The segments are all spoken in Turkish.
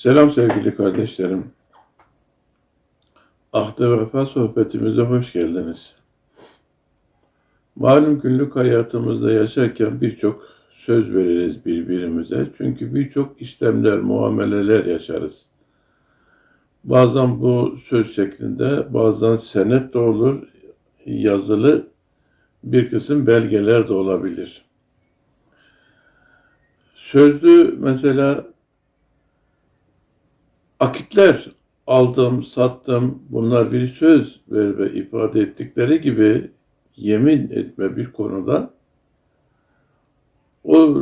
Selam sevgili kardeşlerim. Ahde Vefa sohbetimize hoş geldiniz. Malum günlük hayatımızda yaşarken birçok söz veririz birbirimize. Çünkü birçok işlemler, muameleler yaşarız. Bazen bu söz şeklinde, bazen senet de olur, yazılı bir kısım belgeler de olabilir. Sözlü mesela akitler aldım, sattım. Bunlar bir söz verme ifade ettikleri gibi yemin etme bir konuda o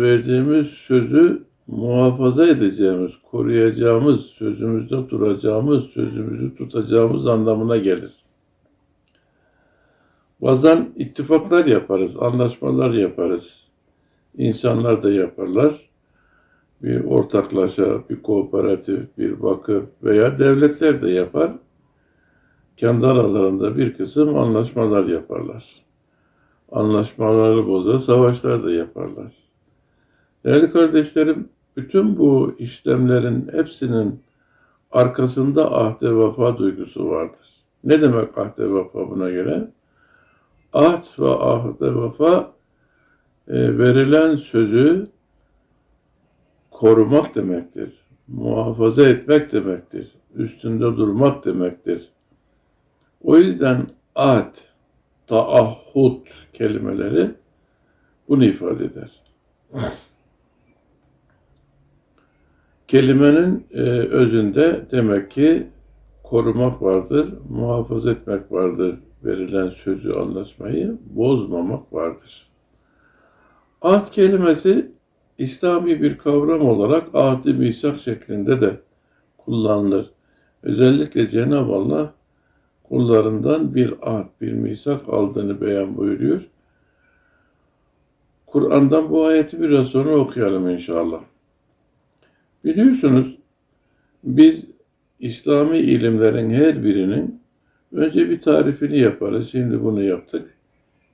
verdiğimiz sözü muhafaza edeceğimiz, koruyacağımız, sözümüzde duracağımız, sözümüzü tutacağımız anlamına gelir. Bazen ittifaklar yaparız, anlaşmalar yaparız. İnsanlar da yaparlar bir ortaklaşa, bir kooperatif, bir vakıf veya devletler de yapar. Kendi aralarında bir kısım anlaşmalar yaparlar. Anlaşmaları boza savaşlar da yaparlar. Değerli kardeşlerim, bütün bu işlemlerin hepsinin arkasında ahde vefa duygusu vardır. Ne demek ahde vefa buna göre? Ahd ve ahde vefa e, verilen sözü korumak demektir. Muhafaza etmek demektir. Üstünde durmak demektir. O yüzden ahd, taahhut kelimeleri bunu ifade eder. Kelimenin e, özünde demek ki korumak vardır, muhafaza etmek vardır. Verilen sözü, anlaşmayı bozmamak vardır. Ahd kelimesi İslami bir kavram olarak ahdi misak şeklinde de kullanılır. Özellikle Cenab-ı Allah kullarından bir ahd, bir misak aldığını beyan buyuruyor. Kur'an'dan bu ayeti biraz sonra okuyalım inşallah. Biliyorsunuz biz İslami ilimlerin her birinin önce bir tarifini yaparız. Şimdi bunu yaptık.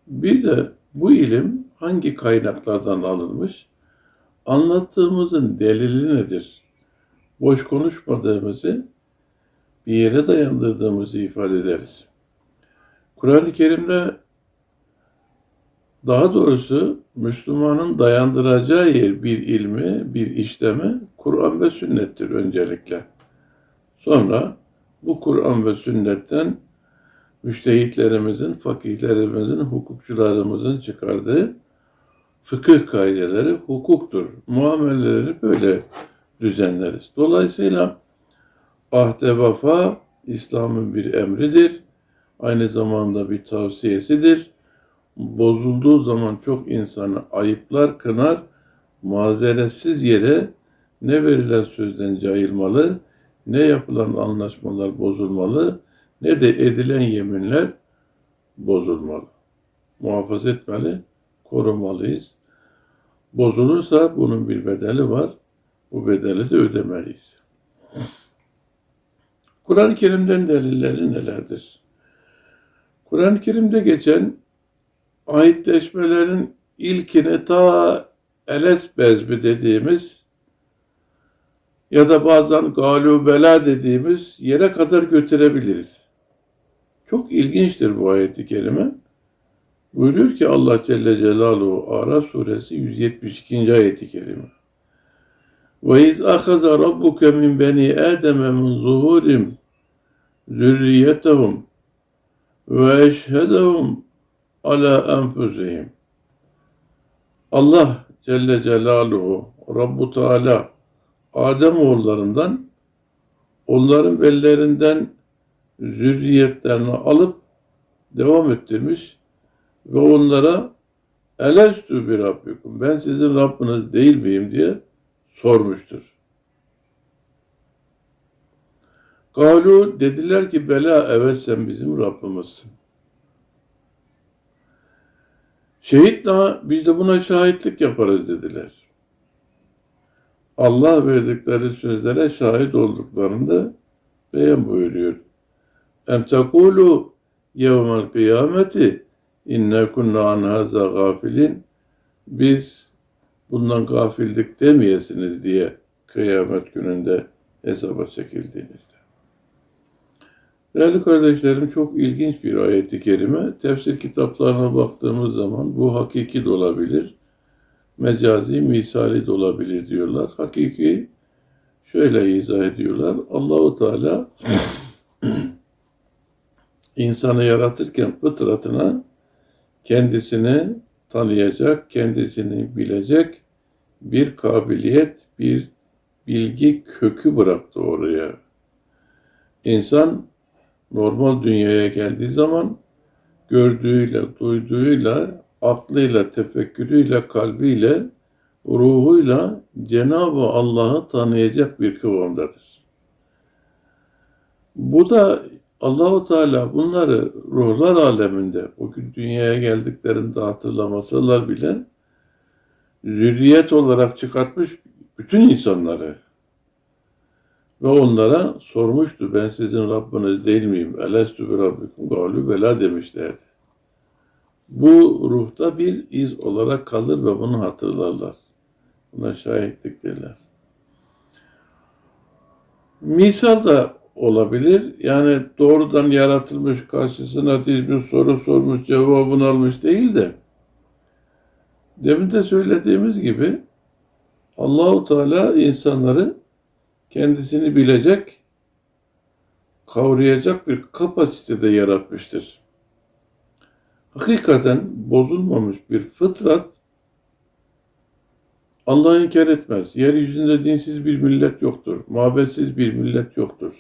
Bir de bu ilim hangi kaynaklardan alınmış? Anlattığımızın delili nedir? Boş konuşmadığımızı bir yere dayandırdığımızı ifade ederiz. Kur'an-ı Kerim'de daha doğrusu Müslümanın dayandıracağı yer bir ilmi, bir işlemi Kur'an ve sünnettir öncelikle. Sonra bu Kur'an ve sünnetten müştehitlerimizin, fakihlerimizin, hukukçularımızın çıkardığı fıkıh kaideleri hukuktur. Muameleleri böyle düzenleriz. Dolayısıyla ahde vefa İslam'ın bir emridir. Aynı zamanda bir tavsiyesidir. Bozulduğu zaman çok insanı ayıplar, kınar, mazeretsiz yere ne verilen sözden cayılmalı, ne yapılan anlaşmalar bozulmalı, ne de edilen yeminler bozulmalı. Muhafaza etmeli, korumalıyız. Bozulursa bunun bir bedeli var. Bu bedeli de ödemeliyiz. Kur'an-ı Kerim'den delilleri nelerdir? Kur'an-ı Kerim'de geçen ayetleşmelerin ilkini ta Eles bezbi dediğimiz ya da bazen galubela dediğimiz yere kadar götürebiliriz. Çok ilginçtir bu ayeti kerime. Buyuruyor ki Allah Celle Celaluhu Araf suresi 172. ayeti kerime. Ve iz ahaza rabbuke min beni Adem min zuhurim zürriyetehum ve eşhedehum ala enfusihim. Allah Celle Celaluhu Rabbu Teala Adem oğullarından onların bellerinden zürriyetlerini alıp devam ettirmiş ve onlara elestü bir Rabbikum ben sizin Rabbiniz değil miyim diye sormuştur. Galu dediler ki bela evet sen bizim Rabbimizsin. Şehitna biz de buna şahitlik yaparız dediler. Allah verdikleri sözlere şahit olduklarında beyan buyuruyor. Em tekulu yevmel kıyameti İnne kunna an haza gafilin. Biz bundan gafildik demeyesiniz diye kıyamet gününde hesaba çekildiğinizde. Değerli kardeşlerim çok ilginç bir ayeti kerime. Tefsir kitaplarına baktığımız zaman bu hakiki de olabilir. Mecazi, misali de olabilir diyorlar. Hakiki şöyle izah ediyorlar. Allahu Teala insanı yaratırken fıtratına kendisini tanıyacak, kendisini bilecek bir kabiliyet, bir bilgi kökü bıraktı oraya. İnsan normal dünyaya geldiği zaman gördüğüyle, duyduğuyla, aklıyla, tefekkürüyle, kalbiyle, ruhuyla Cenab-ı Allah'ı tanıyacak bir kıvamdadır. Bu da Allahu Teala bunları ruhlar aleminde bugün dünyaya geldiklerinde hatırlamasalar bile zürriyet olarak çıkartmış bütün insanları ve onlara sormuştu ben sizin Rabbiniz değil miyim? Elestü bi rabbikum galu bela demişlerdi. Bu ruhta bir iz olarak kalır ve bunu hatırlarlar. Buna şahitlik derler. Misal da olabilir. Yani doğrudan yaratılmış karşısına bir soru sormuş, cevabını almış değil de demin de söylediğimiz gibi Allahu Teala insanları kendisini bilecek, kavrayacak bir kapasitede yaratmıştır. Hakikaten bozulmamış bir fıtrat Allah'ı inkar etmez. Yeryüzünde dinsiz bir millet yoktur. Mabetsiz bir millet yoktur.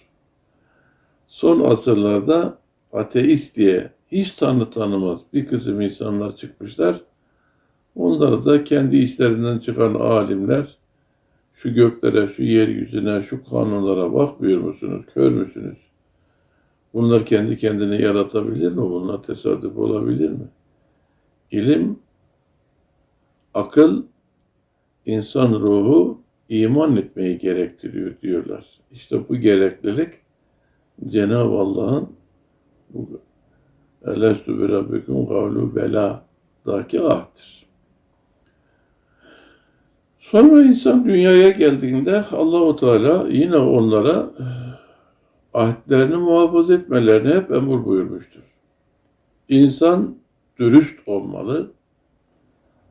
Son asırlarda ateist diye hiç tanrı tanımaz bir kısım insanlar çıkmışlar. Onları da kendi işlerinden çıkan alimler şu göklere, şu yeryüzüne, şu kanunlara bakmıyor musunuz? Kör müsünüz? Bunlar kendi kendine yaratabilir mi? Bunlar tesadüf olabilir mi? İlim, akıl, insan ruhu iman etmeyi gerektiriyor diyorlar. İşte bu gereklilik Cenab-ı Allah'ın Elestü bi rabbikum kavlu beladaki ahtır. Sonra insan dünyaya geldiğinde Allahu Teala yine onlara ahdlerini muhafaza etmelerini hep emir buyurmuştur. İnsan dürüst olmalı,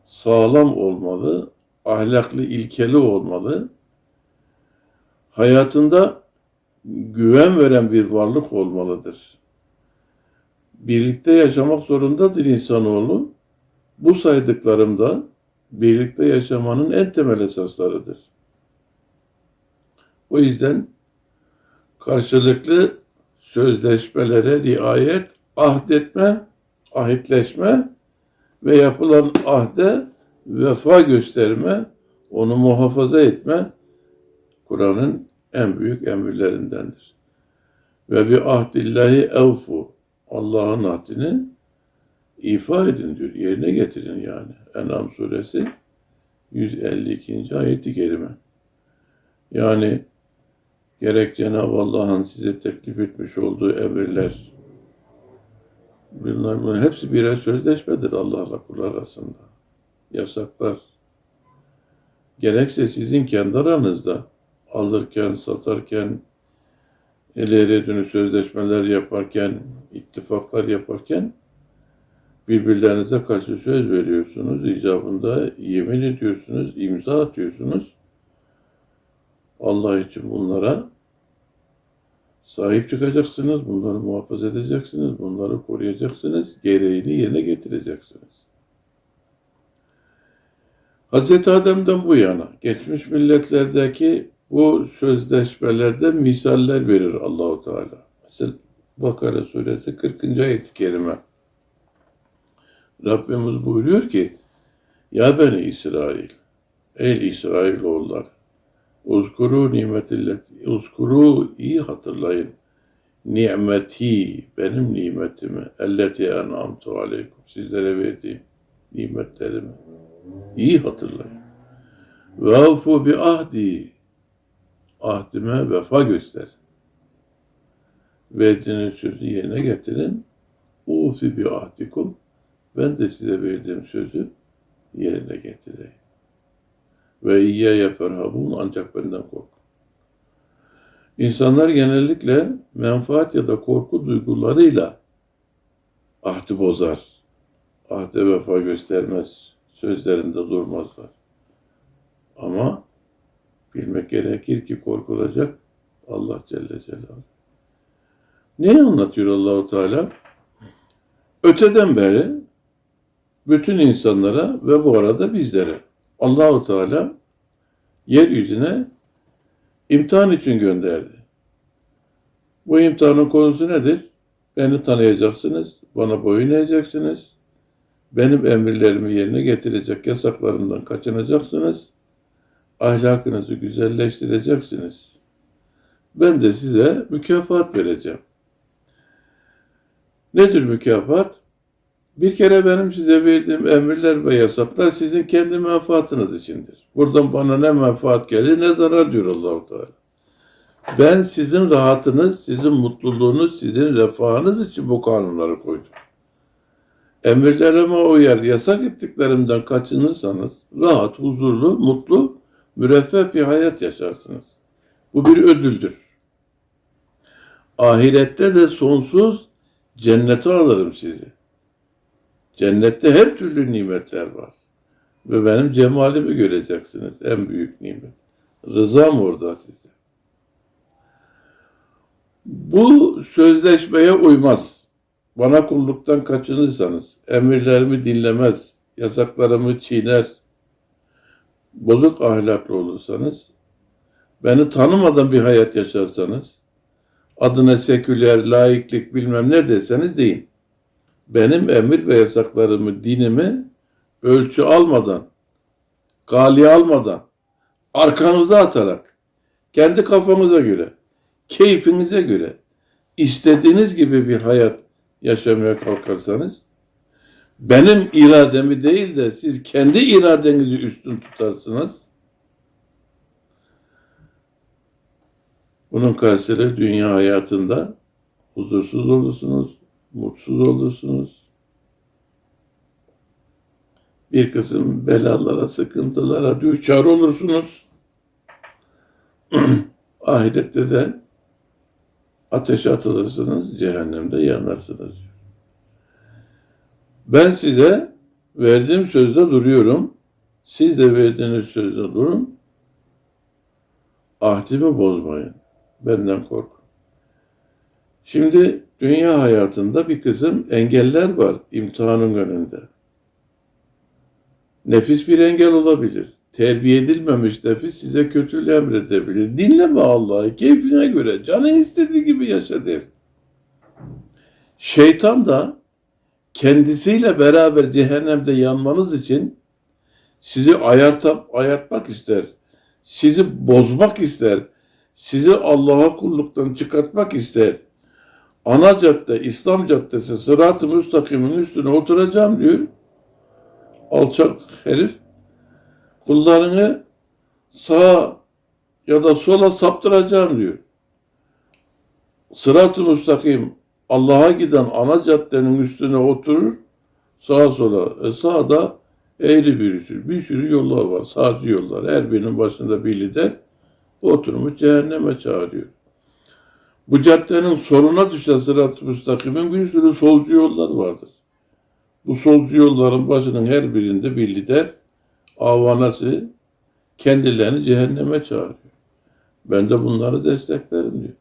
sağlam olmalı, ahlaklı, ilkeli olmalı. Hayatında güven veren bir varlık olmalıdır. Birlikte yaşamak zorundadır insanoğlu. Bu saydıklarım da birlikte yaşamanın en temel esaslarıdır. O yüzden karşılıklı sözleşmelere riayet, ahdetme, ahitleşme ve yapılan ahde vefa gösterme, onu muhafaza etme Kur'an'ın en büyük emirlerindendir. Ve bir ahdillahi evfu Allah'ın ahdini ifa edin diyor. Yerine getirin yani. En'am suresi 152. ayeti kerime. Yani gerek Cenab-ı Allah'ın size teklif etmiş olduğu emirler bunların hepsi birer sözleşmedir Allah'la kul arasında. Yasaklar. Gerekse sizin kendi aranızda alırken, satarken, ileri dönük sözleşmeler yaparken, ittifaklar yaparken birbirlerinize karşı söz veriyorsunuz. icabında yemin ediyorsunuz, imza atıyorsunuz. Allah için bunlara sahip çıkacaksınız, bunları muhafaza edeceksiniz, bunları koruyacaksınız, gereğini yerine getireceksiniz. Hz. Adem'den bu yana geçmiş milletlerdeki bu sözleşmelerde misaller verir Allahu Teala. Mesela Bakara suresi 40. ayet-i kerime. Rabbimiz buyuruyor ki Ya beni İsrail, ey İsrail oğullar, uzkuru nimetilleti, uzkuru iyi hatırlayın. Nimeti, benim nimetimi, elleti en'amtu aleykum, sizlere verdiğim nimetlerimi. İyi hatırlayın. Ve afu bi ahdi, ahdime vefa göster. Verdiğiniz sözü yerine getirin. Ufi bi ahdikum, ben de size verdiğim sözü yerine getireyim. Ve iyye yaferhabun ancak benden korkun. İnsanlar genellikle menfaat ya da korku duygularıyla ahdi bozar. Ahde vefa göstermez. Sözlerinde durmazlar. Ama bilmek gerekir ki korkulacak Allah Celle Celaluhu. Neyi anlatıyor Allahu Teala? Öteden beri bütün insanlara ve bu arada bizlere Allahu Teala yeryüzüne imtihan için gönderdi. Bu imtihanın konusu nedir? Beni tanıyacaksınız, bana boyun eğeceksiniz, benim emirlerimi yerine getirecek yasaklarımdan kaçınacaksınız, ahlakınızı güzelleştireceksiniz. Ben de size mükafat vereceğim. Nedir mükafat? Bir kere benim size verdiğim emirler ve yasaklar sizin kendi menfaatınız içindir. Buradan bana ne menfaat gelir ne zarar diyor Allahu Teala. Ben sizin rahatınız, sizin mutluluğunuz, sizin refahınız için bu kanunları koydum. Emirlerime uyar, yasak ettiklerimden kaçınırsanız rahat, huzurlu, mutlu, müreffeh bir hayat yaşarsınız. Bu bir ödüldür. Ahirette de sonsuz cennete alırım sizi. Cennette her türlü nimetler var. Ve benim cemalimi göreceksiniz. En büyük nimet. Rızam orada size. Bu sözleşmeye uymaz. Bana kulluktan kaçınırsanız, emirlerimi dinlemez, yasaklarımı çiğner, bozuk ahlaklı olursanız, beni tanımadan bir hayat yaşarsanız, adına seküler, laiklik bilmem ne deseniz deyin. Benim emir ve yasaklarımı, dinimi ölçü almadan, gali almadan, arkanıza atarak, kendi kafanıza göre, keyfinize göre, istediğiniz gibi bir hayat yaşamaya kalkarsanız, benim irademi değil de siz kendi iradenizi üstün tutarsınız. Bunun karşılığı dünya hayatında huzursuz olursunuz, mutsuz olursunuz. Bir kısım belalara, sıkıntılara düçar olursunuz. Ahirette de ateşe atılırsınız, cehennemde yanarsınız. Ben size verdiğim sözde duruyorum. Siz de verdiğiniz sözde durun. Ahdimi bozmayın. Benden korkun. Şimdi dünya hayatında bir kısım engeller var imtihanın önünde. Nefis bir engel olabilir. Terbiye edilmemiş nefis size kötülüğü emredebilir. Dinleme Allah'ı keyfine göre. Canın istediği gibi yaşa der. Şeytan da kendisiyle beraber cehennemde yanmanız için sizi ayartap, ayartmak ister. Sizi bozmak ister. Sizi Allah'a kulluktan çıkartmak ister. Ana cadde, İslam caddesi, sırat-ı müstakimin üstüne oturacağım diyor. Alçak herif. Kullarını sağa ya da sola saptıracağım diyor. Sırat-ı müstakim Allah'a giden ana caddenin üstüne oturur, sağa sola, e sağda eğri bir sürü, bir sürü yollar var, sağcı yollar. Her birinin başında bir lider oturmuş cehenneme çağırıyor. Bu caddenin soruna düşen sırat-ı müstakimin bir sürü solcu yollar vardır. Bu solcu yolların başının her birinde bir lider avanası kendilerini cehenneme çağırıyor. Ben de bunları desteklerim diyor.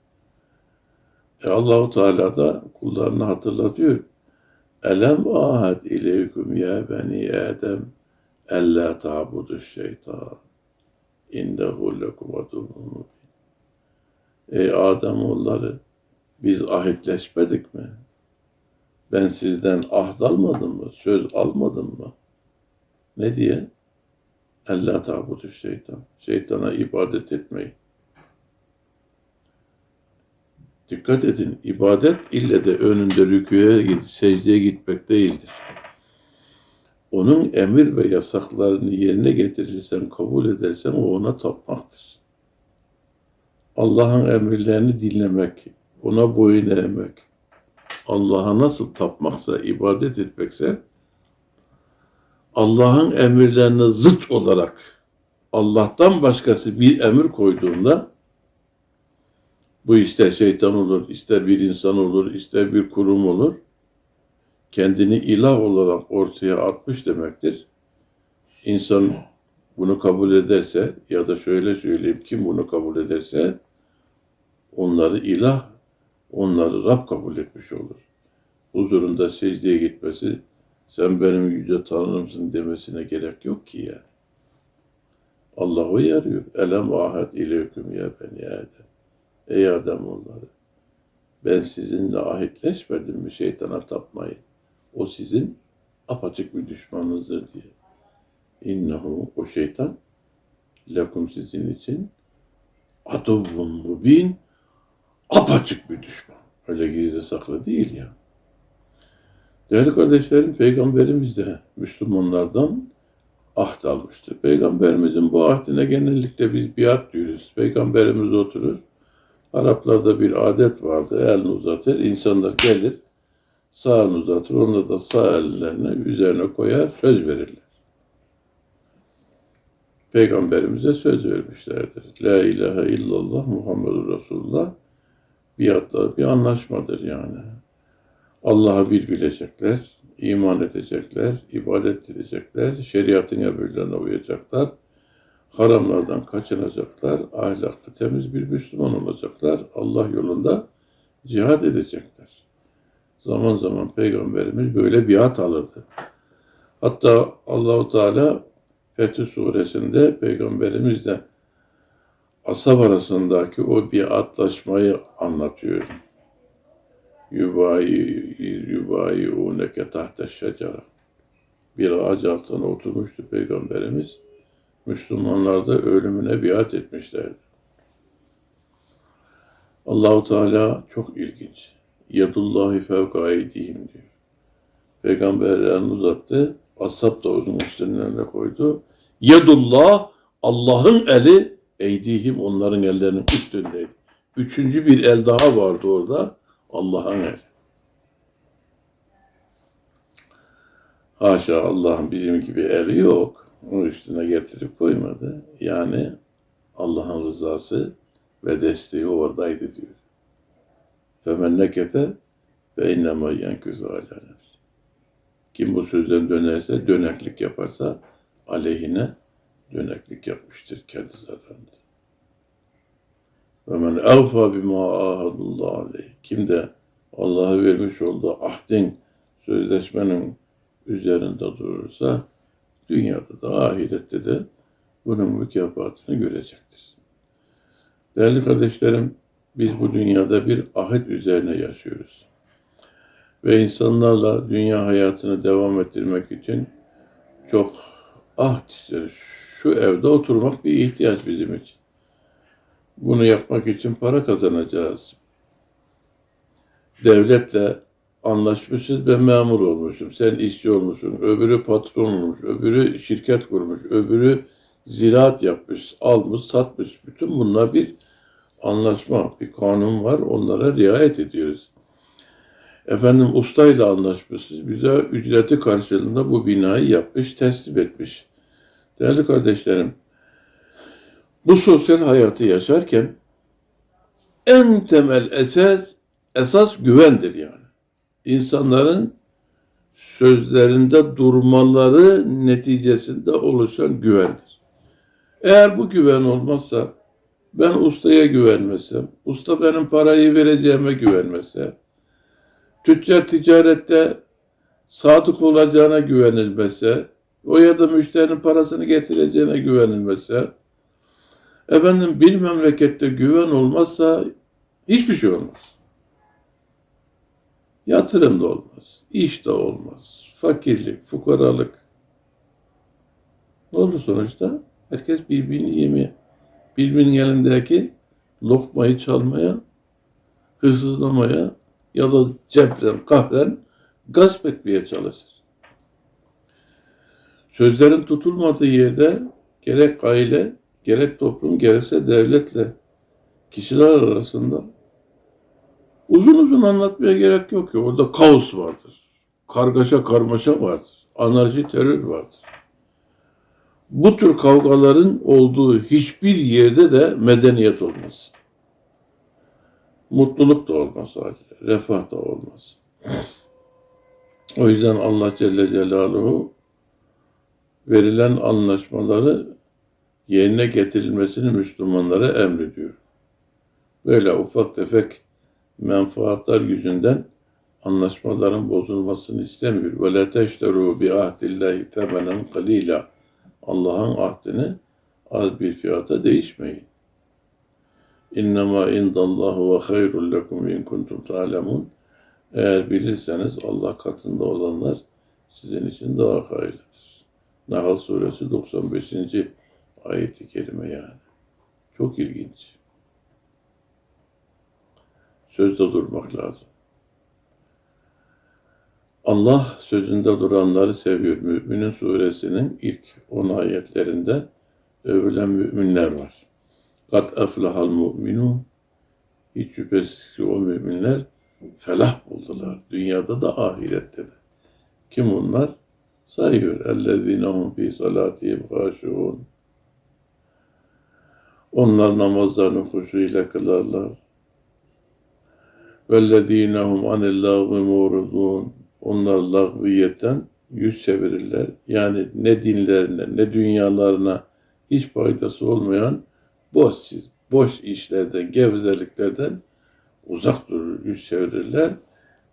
E Allahu Teala da kullarını hatırlatıyor. Elem ahad ileyküm ya beni Adem ella ta'budu şeytan innehu lekum aduvun Ey Adem oğulları biz ahitleşmedik mi? Ben sizden ahd almadım mı? Söz almadım mı? Ne diye? Ella ta'budu şeytan. Şeytana ibadet etmeyin. Dikkat edin, ibadet ille de önünde rüküye, secdeye gitmek değildir. Onun emir ve yasaklarını yerine getirirsen, kabul edersen o ona tapmaktır. Allah'ın emirlerini dinlemek, ona boyun eğmek, Allah'a nasıl tapmaksa, ibadet etmekse, Allah'ın emirlerine zıt olarak Allah'tan başkası bir emir koyduğunda Bu ister şeytan olur, ister bir insan olur, ister bir kurum olur. Kendini ilah olarak ortaya atmış demektir. İnsan bunu kabul ederse ya da şöyle söyleyeyim kim bunu kabul ederse onları ilah, onları Rab kabul etmiş olur. Huzurunda secdeye gitmesi, sen benim yüce tanrımsın demesine gerek yok ki yani. Allah uyarıyor. Elem ahad ileyküm ya beni Adem. Ey Adem onları. Ben sizinle ahitleşmedim mi şeytana tapmayın. O sizin apaçık bir düşmanınızdır diye. İnnehu o şeytan lekum sizin için aduvvun mubin apaçık bir düşman. Öyle gizli saklı değil ya. Değerli kardeşlerim, Peygamberimiz de Müslümanlardan ahd almıştır. Peygamberimizin bu ahdine genellikle biz biat diyoruz. Peygamberimiz oturur. Araplarda bir adet vardı. Elini uzatır. insanlar gelir. Sağını uzatır. Onu da sağ ellerini üzerine koyar. Söz verirler. Peygamberimize söz vermişlerdir. La ilahe illallah Muhammedur Resulullah biatlar bir anlaşmadır yani. Allah'ı bir bilecekler, iman edecekler, ibadet edecekler, şeriatın emirlerine uyacaklar, haramlardan kaçınacaklar, ahlaklı temiz bir Müslüman olacaklar, Allah yolunda cihad edecekler. Zaman zaman Peygamberimiz böyle biat alırdı. Hatta Allahu Teala Fetih suresinde Peygamberimiz de asab arasındaki o biatlaşmayı anlatıyor. Yubayi yubayi uneke tahte şecere. Bir ağaç altına oturmuştu Peygamberimiz. Müslümanlar da ölümüne biat etmişlerdi. Allahu Teala çok ilginç. Yadullahi fevka eydihim diyor. Peygamberlerini uzattı. Ashab da onun üstlerine koydu. Yadullah Allah'ın eli eydihim onların ellerinin üstündeydi. Üçüncü bir el daha vardı orada. Allah'ın eli. Haşa Allah'ın bizim gibi eli yok. Onun üstüne getirip koymadı. Yani Allah'ın rızası ve desteği oradaydı diyor. Femen nekete ve innema yenküzü ala. Kim bu sözden dönerse, döneklik yaparsa aleyhine döneklik yapmıştır kendi zararında. Ve men evfa bima ahadullah aleyh. Kim de Allah'a vermiş olduğu ahdin, sözleşmenin üzerinde durursa dünyada da ahirette de bunun mükafatını görecektir. Değerli kardeşlerim, biz bu dünyada bir ahit üzerine yaşıyoruz. Ve insanlarla dünya hayatını devam ettirmek için çok ahd, şu evde oturmak bir ihtiyaç bizim için. Bunu yapmak için para kazanacağız. Devletle anlaşmışız ben memur olmuşum. Sen işçi olmuşsun. Öbürü patron olmuş. Öbürü şirket kurmuş. Öbürü ziraat yapmış. Almış, satmış. Bütün bunlar bir anlaşma, bir kanun var. Onlara riayet ediyoruz. Efendim ustayla anlaşmışız. Bize ücreti karşılığında bu binayı yapmış, teslim etmiş. Değerli kardeşlerim, bu sosyal hayatı yaşarken en temel esas esas güvendir yani. İnsanların sözlerinde durmaları neticesinde oluşan güvendir. Eğer bu güven olmazsa ben ustaya güvenmesem, usta benim parayı vereceğime güvenmese, tüccar ticarette sadık olacağına güvenilmese, o ya da müşterinin parasını getireceğine güvenilmese, efendim bir memlekette güven olmazsa hiçbir şey olmaz. Yatırım da olmaz, iş de olmaz, fakirlik, fukaralık. Ne oldu sonuçta? Herkes birbirini yemeye, birbirinin elindeki lokmayı çalmaya, hırsızlamaya ya da ceplen, kahren gasp etmeye çalışır. Sözlerin tutulmadığı yerde gerek aile, gerek toplum, gerekse devletle kişiler arasında uzun uzun anlatmaya gerek yok ki. Orada kaos vardır. Kargaşa karmaşa vardır. Anarşi terör vardır. Bu tür kavgaların olduğu hiçbir yerde de medeniyet olmaz. mutluluk da olmaz haliyle, refah da olmaz. O yüzden Allah Celle Celaluhu verilen anlaşmaları yerine getirilmesini Müslümanlara emrediyor. Böyle ufak tefek menfaatler yüzünden anlaşmaların bozulmasını istemiyor. Ve la teşteru bi ahdillahi temenen kalila. Allah'ın ahdini az bir fiyata değişmeyin. İnnemâ indallahu ve hayrul lekum in kuntum ta'lemun. Eğer bilirseniz Allah katında olanlar sizin için daha hayırlıdır. Nahl suresi 95. ayeti kerime yani. Çok ilginç sözde durmak lazım. Allah sözünde duranları seviyor. Müminin suresinin ilk 10 ayetlerinde övülen müminler var. Kat eflahal mu'minun hiç şüphesiz ki o müminler felah buldular. Dünyada da ahirette de. Kim onlar? Sayıyor. Ellezinehum fi salatihim haşiun. Onlar namazlarını huşuyla kılarlar. Vellezinehum anil lağvi muğrudun. Onlar lağviyetten yüz çevirirler. Yani ne dinlerine ne dünyalarına hiç faydası olmayan boş, boş işlerden, gevezeliklerden uzak durur, yüz çevirirler.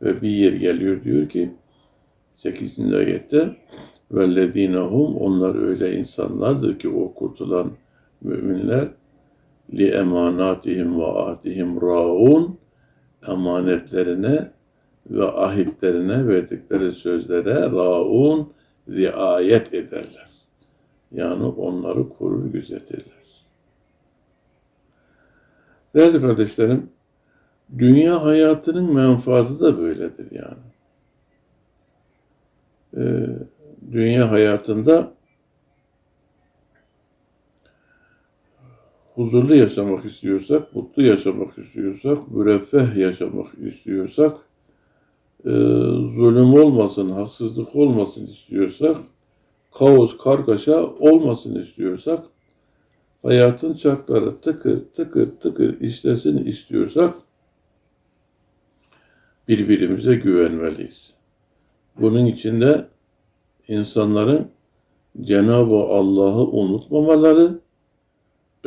Ve bir yer geliyor diyor ki 8. ayette vellezinehum onlar öyle insanlardır ki o kurtulan müminler li emanatihim ve ahdihim raun emanetlerine ve ahitlerine verdikleri sözlere raun riayet ederler. Yani onları korur gözetirler. Değerli kardeşlerim, dünya hayatının menfaati da böyledir yani. Ee, dünya hayatında huzurlu yaşamak istiyorsak, mutlu yaşamak istiyorsak, müreffeh yaşamak istiyorsak, e, zulüm olmasın, haksızlık olmasın istiyorsak, kaos, kargaşa olmasın istiyorsak, hayatın çarkları tıkır tıkır tıkır işlesin istiyorsak, birbirimize güvenmeliyiz. Bunun içinde insanların Cenab-ı Allah'ı unutmamaları,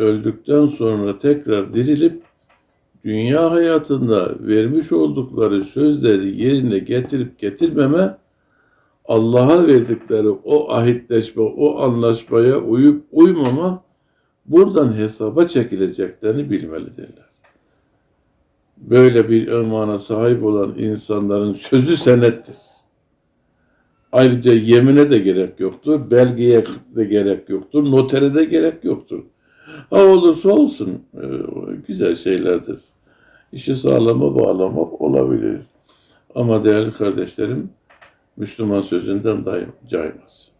öldükten sonra tekrar dirilip dünya hayatında vermiş oldukları sözleri yerine getirip getirmeme, Allah'a verdikleri o ahitleşme, o anlaşmaya uyup uymama buradan hesaba çekileceklerini bilmelidirler. Böyle bir ümana sahip olan insanların sözü senettir. Ayrıca yemine de gerek yoktur, belgeye de gerek yoktur, notere de gerek yoktur. Ha olursa olsun e, güzel şeylerdir. İşi sağlama bağlamak olabilir. Ama değerli kardeşlerim, Müslüman sözünden daim caymaz.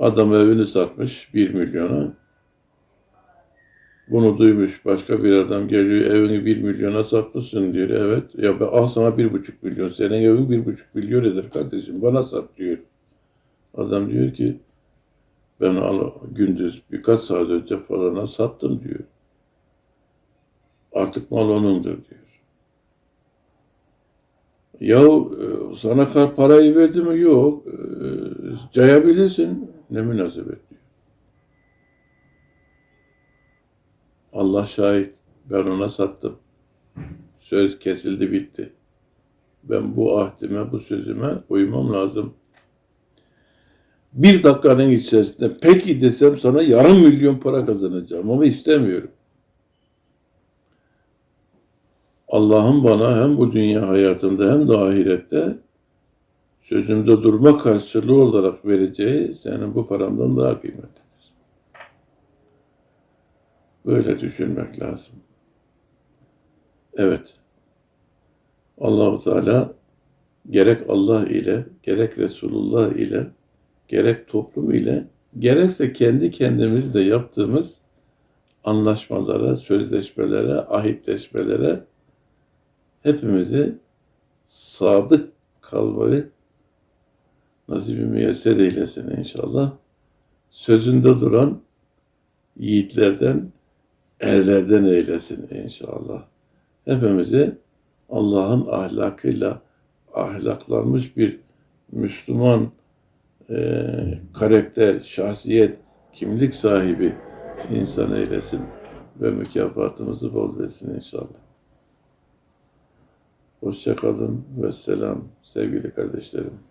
Adam evini satmış bir milyona. Bunu duymuş başka bir adam geliyor evini bir milyona satmışsın diyor. Evet ya ben al sana bir buçuk milyon. Senin evin bir buçuk milyon eder kardeşim. Bana sat diyor. Adam diyor ki ben al, gündüz birkaç saat önce falana sattım diyor. Artık mal onundur diyor. Ya e, sana kar parayı verdi mi? Yok. E, cayabilirsin. Ne münasebet diyor. Allah şahit. Ben ona sattım. Söz kesildi bitti. Ben bu ahdime, bu sözüme uymam lazım. Bir dakikanın içerisinde peki desem sana yarım milyon para kazanacağım ama istemiyorum. Allah'ın bana hem bu dünya hayatında hem de ahirette sözümde durma karşılığı olarak vereceği senin bu paramdan daha kıymetlidir. Böyle düşünmek lazım. Evet. Allahu Teala gerek Allah ile, gerek Resulullah ile, gerek toplum ile, gerekse kendi kendimizle yaptığımız anlaşmalara, sözleşmelere, ahitleşmelere hepimizi sadık kalmayı nasip-i müyesser eylesin inşallah. Sözünde duran yiğitlerden erlerden eylesin inşallah. Hepimizi Allah'ın ahlakıyla ahlaklanmış bir Müslüman eee, karakter, şahsiyet, kimlik sahibi insan eylesin ve mükafatımızı bol versin inşallah. Hoşça kalın ve selam sevgili kardeşlerim.